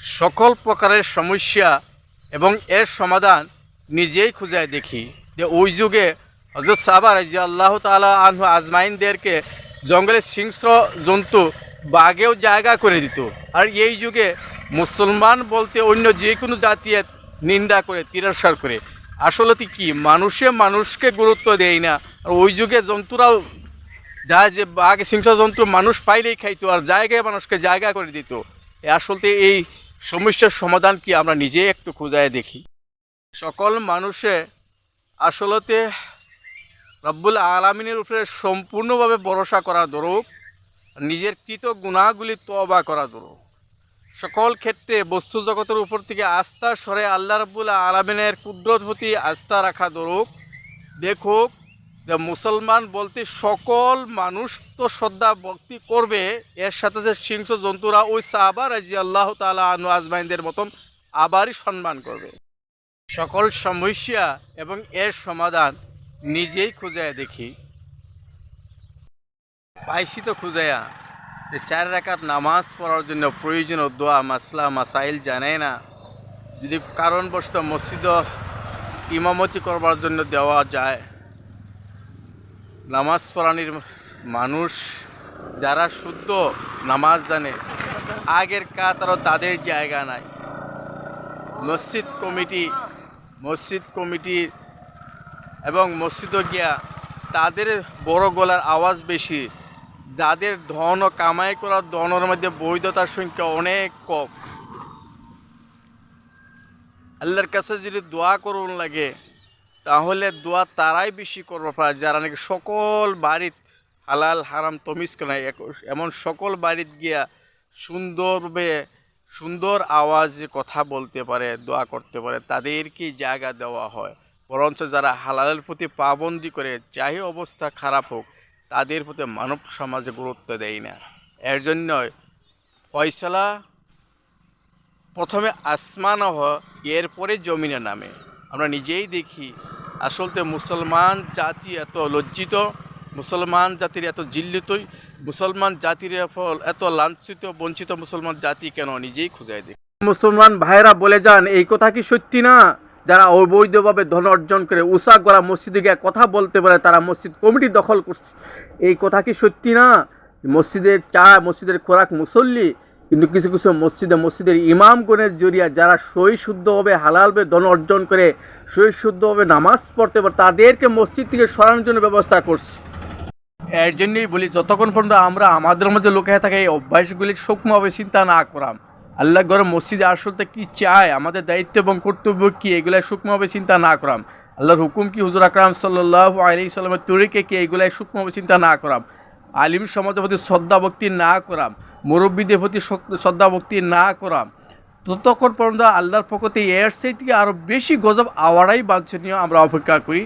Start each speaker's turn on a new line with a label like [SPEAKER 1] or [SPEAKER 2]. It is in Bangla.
[SPEAKER 1] সকল প্রকারের সমস্যা এবং এর সমাধান নিজেই খুঁজায় দেখি। যে ওই যুগে হজরত সাহাবা রাজি আল্লাহ তালা আনহু আজমাইনদেরকে জঙ্গলের হিংস্র জন্তু বাঘেও জায়গা করে দিত। আর এই যুগে মুসলমান বলতে অন্য যে কোনো জাতীয় নিন্দা করে, তিরস্কার করে। আসলে কি, মানুষে মানুষকে গুরুত্ব দেয় না। আর ওই যুগে জন্তুরাও যা যে বাঘ সিংহ জন্তু মানুষ পাইলেই খাইতো, আর জায়গায় মানুষকে জায়গা করে দিত। এ আসলে এই সমস্যার সমাধান কি আমরা নিজেই একটু খোঁজায় দেখি। সকল মানুষে আসলতে রব্বুল আলমিনের উপরে সম্পূর্ণভাবে ভরসা করা দরুক, নিজের কৃত গুণাগুলি তবা করা দরুক। সকল ক্ষেত্রে বস্তু জগতের উপর থেকে আস্থা সরে আল্লাহ রব্বুল আলমিনের কুদরত প্রতি আস্থা রাখা দরুক। দেখুক যে মুসলমান বলতে সকল মানুষ তো শ্রদ্ধা, ভক্তি করবে। এর সাথে যে সিংহ জন্তুরা ওই সাহাবা রাজি আল্লাহ তালা আনু আজমাইনদের মতন আবারই সম্মান করবে। সকল সমস্যা এবং এর সমাধান নিজেই খুঁজায় দেখি। পাইছি তো খুঁজাইয়া যে চার রাকাত নামাজ পড়ার জন্য প্রয়োজনীয় দোয়া, মাসলা, মাসাইল জানে না। যদি কারণবশত মসজিদ ইমামতি করবার জন্য দেওয়া যায় নামাজ পড়ানির মানুষ যারা শুদ্ধ নামাজ জানে, আগের কাতারও তাদের জায়গা নাই। মসজিদ কমিটি মসজিদ কমিটি এবং মসজিদও গিয়া তাদের বড় গলার আওয়াজ বেশি। যাদের ধন কামাই করার ধনের মধ্যে বৈধতার সংখ্যা অনেক কম। আল্লাহর কাছে যদি দোয়া করুন লাগে তাহলে দোয়া তারাই বেশি করব পারে যারা নাকি সকল বাড়িত হালাল, হারাম, তমিজ করে এমন সকল বাড়িত গিয়া সুন্দরভাবে, সুন্দর আওয়াজে কথা বলতে পারে, দোয়া করতে পারে তাদেরকে জায়গা দেওয়া হয়। বরঞ্চ যারা হালালের প্রতি পাবন্দি করে, যাই অবস্থা খারাপ হোক, তাদের প্রতি মানব সমাজে গুরুত্ব দেয় না। এর জন্য ফয়সলা প্রথমে আসমান হয় এরপরে জমিনে নামে। আমরা নিজেই দেখি আসলতে মুসলমান জাতি এত লজ্জিত, মুসলমান জাতির এত জিল্লিতই, মুসলমান জাতির ফল এত লাঞ্ছিত, বঞ্চিত মুসলমান জাতি কেন নিজেই খুঁজাই দেখি মুসলমান ভাইরা বলে যান, এই কথা কি সত্যি না? যারা অবৈধভাবে ধন অর্জন করে উষা গলা মসজিদে গিয়ে কথা বলতে পারে, তারা মসজিদ কমিটি দখল করছে। এই কথা কি সত্যি না? মসজিদের চা, মসজিদের খোরাক মুসল্লি কিন্তু কিছু কিছু মসজিদে, মসজিদের ইমাম ইমামগণের জরিয়া, যারা সই শুদ্ধভাবে হালালভাবে ধন অর্জন করে সই শুদ্ধভাবে নামাজ পড়তে পারে, তাদেরকে মসজিদ থেকে সরানোর জন্য ব্যবস্থা করছে। এর জন্যই বলি, যতক্ষণ পর্যন্ত আমরা আমাদের মধ্যে লোকে থাকে, এই অভ্যাসগুলি সূক্ষ্মভাবে চিন্তা না করাম। আল্লাহ ঘরে মসজিদে আসলতে কি চায়, আমাদের দায়িত্ব এবং কর্তব্য কি, এগুলাই সূক্ষ্মভাবে চিন্তা না করাম। আল্লাহর হুকুম কি হুজুর আকরাম সাল্লাহ আলি সাল্লামের তরিকে কি, এগুলাই সূক্ষ্মভাবে চিন্তা না করাম। আলিম সমাজের প্রতি শ্রদ্ধা ভক্তি না করাম, মুরব্বীদের প্রতি শ্রদ্ধা ভক্তি না করাম, ততক্ষণ পর্যন্ত আল্লাহর পক্ষতে এর সেই থেকে আরও বেশি গজব আওয়ারাই বাঞ্ছনীয় আমরা অপেক্ষা করি।